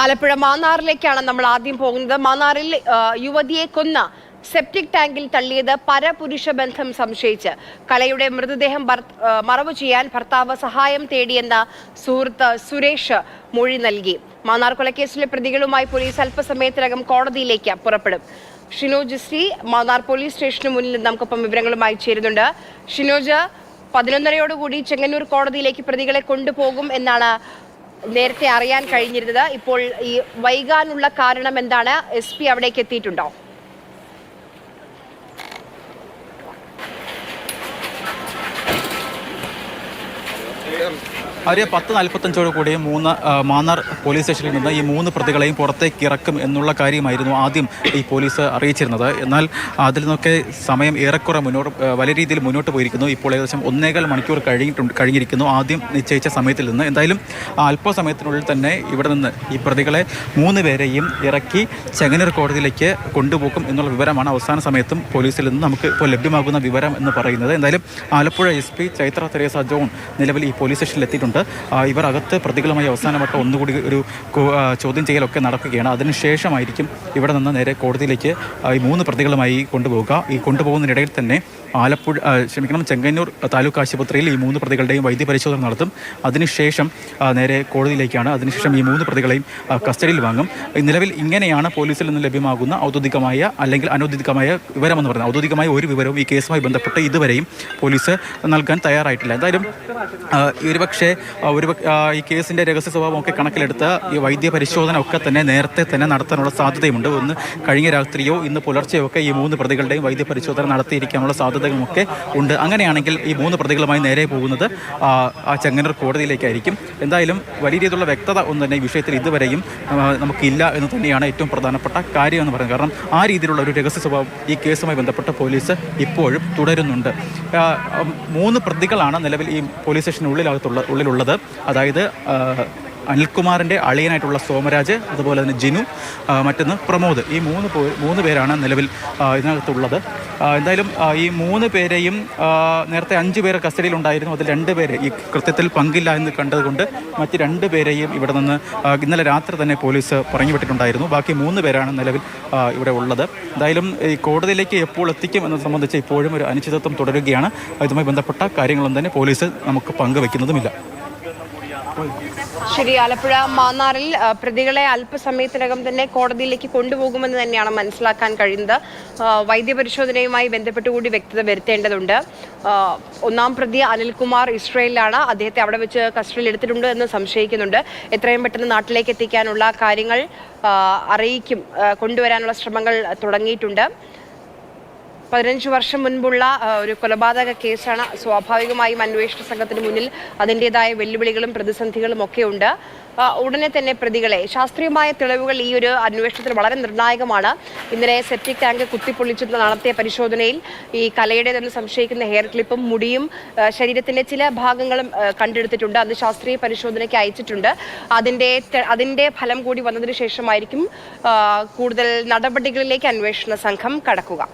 ആലപ്പുഴ മാന്നാറിലേക്കാണ് നമ്മൾ ആദ്യം പോകുന്നത്. മാന്നാറിൽ യുവതിയെ കൊന്ന സെപ്റ്റിക് ടാങ്കിൽ തള്ളിയത് പരപുരുഷ ബന്ധം സംശയിച്ച്. കലയുടെ മൃതദേഹം മറവ് ചെയ്യാൻ ഭർത്താവ് സഹായം തേടിയെന്ന സുഹൃത്ത് സുരേഷ് മൊഴി നൽകി. മാന്നാർ കൊലക്കേസിലെ പ്രതികളുമായി പോലീസ് അല്പസമയത്തിനകം കോടതിയിലേക്ക് പുറപ്പെടും. ഷിനോജ് ശ്രീ മാന്നാർ പോലീസ് സ്റ്റേഷന് മുന്നിൽ നമുക്കൊപ്പം വിവരങ്ങളുമായി ചേരുന്നുണ്ട്. ഷിനോജ് പതിനൊന്നരയോടുകൂടി ചെങ്ങന്നൂർ കോടതിയിലേക്ക് പ്രതികളെ കൊണ്ടുപോകും എന്നാണ് നേരത്തെ അറിയാൻ കഴിഞ്ഞിരുന്നത്. ഇപ്പോൾ ഈ വൈകാനുള്ള കാരണം എന്താണ്? എസ് പി അവിടേക്ക് എത്തിയിട്ടുണ്ടോ? അവർ പത്ത് നാൽപ്പത്തഞ്ചോട് കൂടി മൂന്ന് മാന്നാർ പോലീസ് സ്റ്റേഷനിൽ നിന്ന് ഈ മൂന്ന് പ്രതികളെയും പുറത്തേക്ക് ഇറക്കും എന്നുള്ള കാര്യമായിരുന്നു ആദ്യം ഈ പോലീസ് അറിയിച്ചിരുന്നത്. എന്നാൽ അതിൽ നിന്നൊക്കെ സമയം ഏറെക്കുറെ മുന്നോട്ട് വലിയ രീതിയിൽ മുന്നോട്ട് പോയിരിക്കുന്നു. ഇപ്പോൾ ഏകദേശം ഒന്നേകാൽ മണിക്കൂർ കഴിഞ്ഞിട്ടുണ്ട് കഴിഞ്ഞിരിക്കുന്നു ആദ്യം നിശ്ചയിച്ച സമയത്തിൽ നിന്ന്. എന്തായാലും അല്പസമയത്തിനുള്ളിൽ തന്നെ ഇവിടെ നിന്ന് ഈ പ്രതികളെ മൂന്ന് പേരെയും ഇറക്കി ചെങ്ങന്നൂർ കോടതിയിലേക്ക് കൊണ്ടുപോകും എന്നുള്ള വിവരമാണ് അവസാന സമയത്തും പോലീസിൽ നിന്ന് നമുക്ക് ഇപ്പോൾ ലഭ്യമാകുന്ന വിവരം എന്ന് പറയുന്നത്. എന്തായാലും Alappuzha S P Chaitra Teresa John നിലവിൽ ഈ പോലീസ് സ്റ്റേഷനിൽ എത്തിയിട്ടുണ്ട്. ആ, ഇവർ അകത്ത് പ്രതികളുമായി അവസാനമായിട്ട് ഒന്നുകൂടി ഒരു ചോദ്യം ചെയ്യലൊക്കെ നടക്കുകയാണ്. അതിനുശേഷമായിരിക്കും ഇവിടെ നിന്ന് നേരെ കോടതിയിലേക്ക് ഈ മൂന്ന് പ്രതികളുമായി കൊണ്ടുപോവുക. ഈ കൊണ്ടുപോകുന്നതിനിടയിൽ തന്നെ ആലപ്പുഴ ക്ഷമിക്കണം ചെങ്ങന്നൂർ താലൂക്ക് ആശുപത്രിയിൽ ഈ മൂന്ന് പ്രതികളുടെയും വൈദ്യപരിശോധന നടത്തും. അതിനുശേഷം നേരെ കോടതിയിലേക്കാണ്. അതിനുശേഷം ഈ മൂന്ന് പ്രതികളെയും കസ്റ്റഡിയിൽ വാങ്ങും. നിലവിൽ ഇങ്ങനെയാണ് പോലീസിൽ നിന്ന് ലഭ്യമാകുന്ന ഔദ്യോഗികമായ അല്ലെങ്കിൽ അനൗദ്യോഗികമായ വിവരമെന്ന് പറയുന്നത്. ഔദ്യോഗികമായ ഒരു വിവരവും ഈ കേസുമായി ബന്ധപ്പെട്ട് ഇതുവരെയും പോലീസ് നൽകാൻ തയ്യാറായിട്ടില്ല. എന്തായാലും ഒരുപക്ഷേ ഒരു ഈ കേസിന്റെ രഹസ്യ സ്വഭാവമൊക്കെ കണക്കിലെടുത്ത് ഈ വൈദ്യ പരിശോധന ഒക്കെ തന്നെ നേരത്തെ തന്നെ നടത്താനുള്ള സാധ്യതയുണ്ട്. ഒന്ന് കഴിഞ്ഞ രാത്രിയോ ഇന്ന് പുലർച്ചെയോ ഒക്കെ ഈ മൂന്ന് പ്രതികളുടെയും വൈദ്യ പരിശോധന നടത്തിയിരിക്കാനുള്ള സാധ്യതകളുമൊക്കെ ഉണ്ട്. അങ്ങനെയാണെങ്കിൽ ഈ മൂന്ന് പ്രതികളുമായി നേരെ പോകുന്നത് ആ, ചെങ്ങന്നൂർ കോടതിയിലേക്കായിരിക്കും. എന്തായാലും വലിയ രീതിയിലുള്ള വ്യക്തത ഒന്നും തന്നെ വിഷയത്തിൽ ഇതുവരെയും നമുക്കില്ല എന്ന് തന്നെയാണ് ഏറ്റവും പ്രധാനപ്പെട്ട കാര്യം എന്ന് പറയുന്നത്. കാരണം ആ രീതിയിലുള്ള ഒരു രഹസ്യ സ്വഭാവം ഈ കേസുമായി ബന്ധപ്പെട്ട പോലീസ് ഇപ്പോഴും തുടരുന്നുണ്ട്. മൂന്ന് പ്രതികളാണ് നിലവിൽ ഈ പോലീസ് സ്റ്റേഷനുള്ളിലകത്തുള്ള ഉള്ളിലുള്ളത് അതായത് അനിൽകുമാറിന്റെ അളിയനായിട്ടുള്ള സോമരാജ് അതുപോലെ തന്നെ ജിനു മറ്റൊന്ന് പ്രമോദ്. ഈ മൂന്ന് മൂന്ന് പേരാണ് നിലവിൽ ഇതിനകത്തുള്ളത്. എന്തായാലും ഈ മൂന്ന് പേരെയും നേരത്തെ അഞ്ച് പേര് കസ്റ്റഡിയിലുണ്ടായിരുന്നു. അതിൽ രണ്ട് പേര് ഈ കൃത്യത്തിൽ പങ്കില്ല എന്ന് കണ്ടതുകൊണ്ട് മറ്റ് രണ്ട് പേരെയും ഇവിടെ നിന്ന് ഇന്നലെ രാത്രി തന്നെ പോലീസ് പറഞ്ഞു വിട്ടിട്ടുണ്ടായിരുന്നു ബാക്കി മൂന്ന് പേരാണ് നിലവിൽ ഇവിടെ ഉള്ളത്. എന്തായാലും ഈ കോടതിയിലേക്ക് എപ്പോൾ എത്തിക്കും എന്നത് സംബന്ധിച്ച് ഇപ്പോഴും ഒരു അനിശ്ചിതത്വം തുടരുകയാണ്. ഇതുമായി ബന്ധപ്പെട്ട കാര്യങ്ങളൊന്നും തന്നെ പോലീസ് നമുക്ക് പങ്കുവെക്കുന്നതുമില്ല. ശരി ആലപ്പുഴ മാന്നാറിൽ പ്രതികളെ അല്പസമയത്തിനകം തന്നെ കോടതിയിലേക്ക് കൊണ്ടുപോകുമെന്ന് തന്നെയാണ് മനസ്സിലാക്കാൻ കഴിയുന്നത്. വൈദ്യപരിശോധനയുമായി ബന്ധപ്പെട്ട് കൂടി വ്യക്തത വരുത്തേണ്ടതുണ്ട്. ഒന്നാം പ്രതി അനിൽകുമാർ ഇസ്രയേലിലാണ്. അദ്ദേഹത്തെ അവിടെ വെച്ച് കസ്റ്റഡിയിൽ എടുത്തിട്ടുണ്ട് എന്ന് സംശയിക്കുന്നുണ്ട്. എത്രയും പെട്ടെന്ന് നാട്ടിലേക്ക് എത്തിക്കാനുള്ള കാര്യങ്ങൾ അറിയിക്കും കൊണ്ടുവരാനുള്ള ശ്രമങ്ങൾ തുടങ്ങിയിട്ടുണ്ട്. പതിനഞ്ച് വർഷം മുൻപുള്ള ഒരു കൊലപാതക കേസാണ് സ്വാഭാവികമായും അന്വേഷണ സംഘത്തിന് മുന്നിൽ അതിന്റെതായ വെല്ലുവിളികളും പ്രതിസന്ധികളും ഒക്കെ ഉണ്ട്. ഉടനെ തന്നെ പ്രതികളെ ശാസ്ത്രീയമായ തെളിവുകൾ ഈ ഒരു അന്വേഷണത്തിൽ വളരെ നിർണായകമാണ്. ഇന്നലെ സെപ്റ്റിക് ടാങ്ക് കുത്തിപ്പൊളിച്ചു നടത്തിയ പരിശോധനയിൽ ഈ കലയുടേതെന്ന് സംശയിക്കുന്ന ഹെയർ ക്ലിപ്പും മുടിയും ശരീരത്തിന്റെ ചില ഭാഗങ്ങളും കണ്ടെടുത്തിട്ടുണ്ട്. അത് ശാസ്ത്രീയ പരിശോധനയ്ക്ക് അയച്ചിട്ടുണ്ട്. അതിന്റെ അതിന്റെ ഫലം കൂടി വന്നതിന് ശേഷമായിരിക്കും കൂടുതൽ നടപടികളിലേക്ക് അന്വേഷണ സംഘം കടക്കുക.